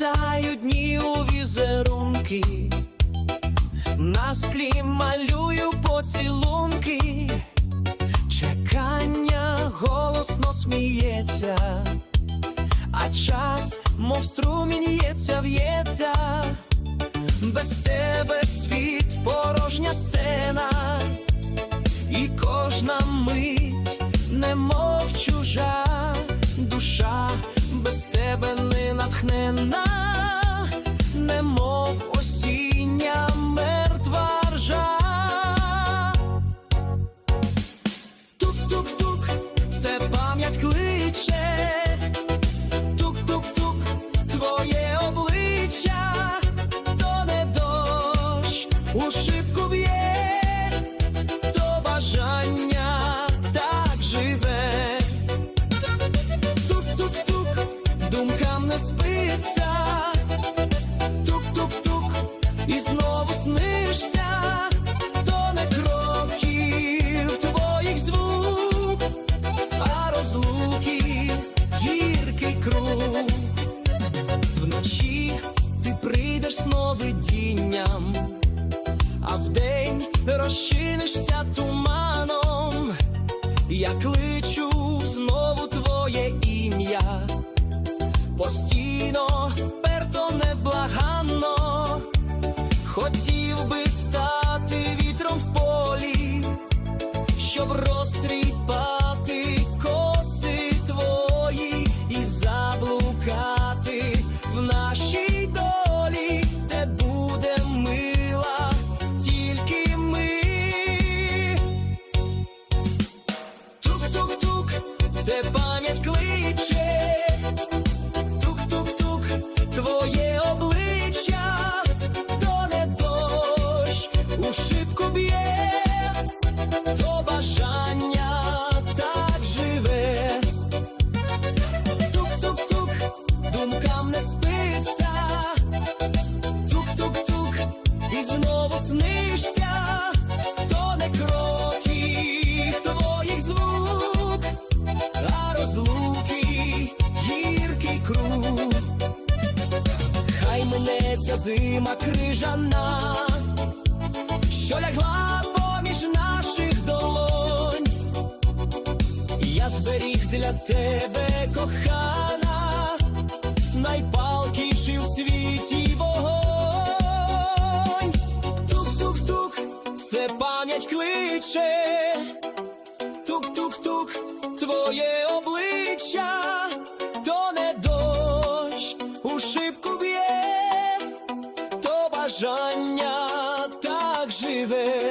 Сплітають дні у візерунки, на склі малюю поцілунки, чекання голосно сміється, а час, мов струмінь в'ється, в'ється, без тебе світ порожня сцена, і кожна мить, немов чужа душа, без тебе не натхнена, у шибку б'є, то бажання так живе. Тук-тук-тук, думкам не спиться. Тук-тук-тук, і знову снишся, то не кроків твоїх звук, а розлуки гіркий круг. Вночі ти прийдеш сновидінням, а вдень розчинишся туманом. Я кличу знову твоє ім'я, постійно, вперто, невблаганно, хотів би стати вітром в полі, щоб розтріпати коси твої і заблукати в нашій це пам'ять кличе. Тук-тук-тук, твоє обличчя, то не дощ, у шибку б'є, то бажання так живе. Тук-тук-тук, думкам не спиться. Минеться зима крижана, що лягла поміж наших долонь. Я зберіг для тебе кохана, найпалкіший у світі вогонь. Тук-тук-тук, це пам'ять кличе. Тук-тук-тук, твоє обличчя, бажання так живе.